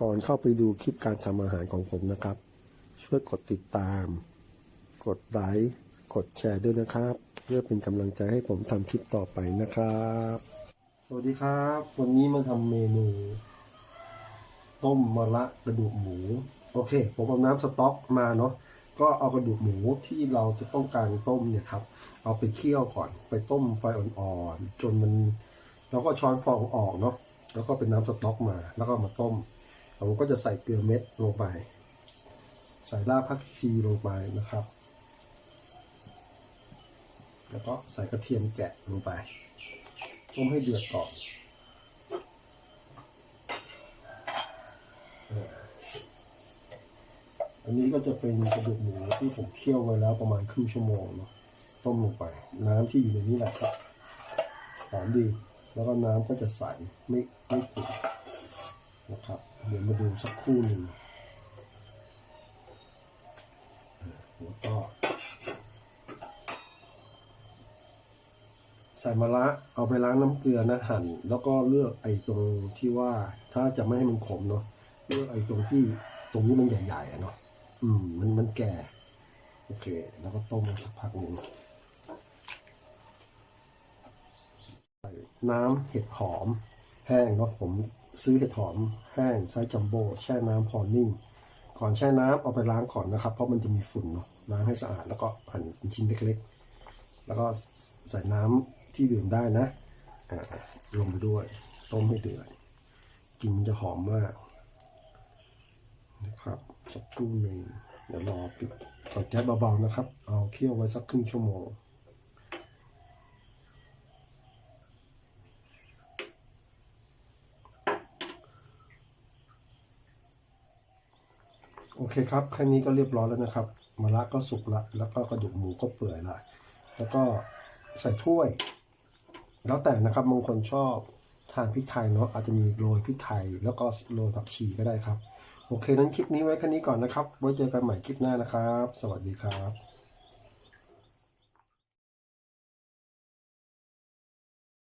ก่อนเข้าไปดูคลิปการทำอาหารของผมนะครับ ช่วยกดติดตาม กดไลค์กดแชร์ด้วยนะครับ เพื่อเป็นกำลังใจให้ผมทำคลิปต่อไปนะครับ สวัสดีครับ วันนี้มาทำเมนู ต้มมะระกระดูกหมู โอเค ผมเอาน้ำสต๊อกมาเนาะก็เอากระดูกหมูที่เราจะต้องการต้มเนี่ยครับ เอาไปเคี่ยวก่อน ไปต้มไฟอ่อนๆจนมัน แล้วก็ช้อนฟองออกเนาะแล้วก็เป็นน้ำสต๊อกมา แล้วก็มาต้ม ผมก็จะใส่เกลือเม็ดลงไป ใส่รากผักชีลงไปนะครับ แล้วก็ใส่กระเทียมแกะลงไปต้มให้เดือดก่อนอันนี้ก็จะเป็นกระดูกหมูที่ผมเคี่ยวไว้แล้วประมาณครึ่งชั่วโมงเนาะต้มลงไป น้ำที่อยู่ในนี้แหละครับหอมดี แล้วก็น้ำก็จะใสไม่ไม่ขุ่น เดี๋ยวมาดูสักครู่หนึ่งแล้วก็ใส่มะระเอาไปล้างน้ำเกลือนะหั่น แล้วก็เลือกไอ้ตรงที่ว่า ถ้าจะไม่ให้มันขมเนาะเลือกไอ้ตรงที่ตรงนี้มันใหญ่ๆอะเนาะอืมมันมันแก่ โอเค แล้วก็ต้มสักพักหนึ่งใส่น้ำเห็ดหอมแห้งเนาะผม ซื้อเห็ดหอมแห้งไซส์จัมโบ้แช่น้ำพอนิ่งก่อนแช่น้ำเอาไปล้างก่อนนะครับ เพราะมันจะมีฝุ่นเนาะล้างให้สะอาดแล้วก็หั่นเป็นชิ้นเล็กๆ แล้วก็ใส่น้ำที่ดื่มได้นะลงไปด้วยต้มให้เดือดกินมันจะหอมมากนะครับสักครู่หนึ่งเดี๋ยวรอปิดเปิดแก๊สเบาๆนะครับ เอาเคี่ยวไว้สักครึ่งชั่วโมง โอเคครับแค่นี้ก็เรียบร้อยแล้วนะครับมะระก็สุกละ แล้วก็กระดูกหมูก็เปื่อยละแล้วก็ใส่ถ้วย แล้วแต่นะครับบางคนชอบทานพริกไทยเนาะอาจจะมีโรยพริกไทย แล้วก็โรยผักชีก็ได้ครับ โอเคนั้นคลิปนี้ไว้แค่นี้ก่อนนะครับ ไว้เจอกันใหม่คลิปหน้านะครับ สวัสดีครับ